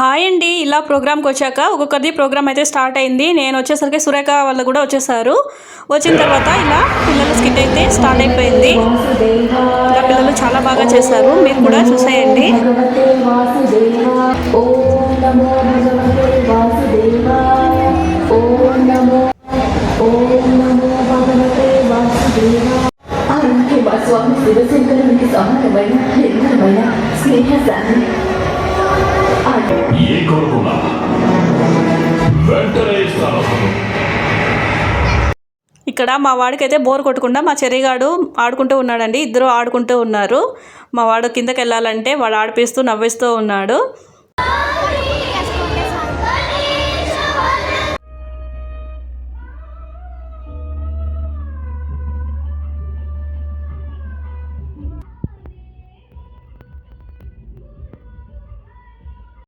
Hi అండి ఇలా ప్రోగ్రామ్కి వచ్చాక ఒక్కొక్కరిది ప్రోగ్రామ్ అయితే స్టార్ట్ అయింది. నేను వచ్చేసరికి సురేఖ వాళ్ళు కూడా వచ్చేసారు. వచ్చిన తర్వాత ఇలా పిల్లల స్కిట్ అయితే స్టార్ట్ అయిపోయింది. ఇలా పిల్లలు చాలా బాగా చేశారు. మీరు కూడా చూసేయండి. స్వామి శివశంకరునికి సమానమైన నిర్మలమైన ఇక్కడ మా వాడికి అయితే బోర్ కొట్టకుండా మా చెరిగాడు ఆడుకుంటూ ఉన్నాడండి. ఇద్దరు ఆడుకుంటూ ఉన్నారు. మా వాడు కిందకి వెళ్ళాలంటే వాడు ఆడిపిస్తూ నవ్విస్తూ ఉన్నాడు.